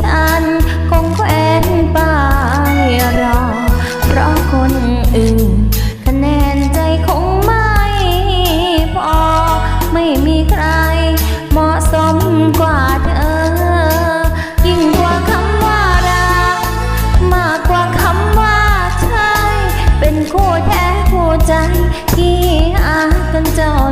ฉันคงแควนป้ายรอ เพราะคนอื่นคะแนนใจคงไม่พอ ไม่มีใครเหมาะสมกว่าเธอ ยิ่งกว่าคำว่ารัก มากกว่าคำว่าใช่ เป็นคู่แท้คู่ใจที่อากันจน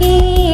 一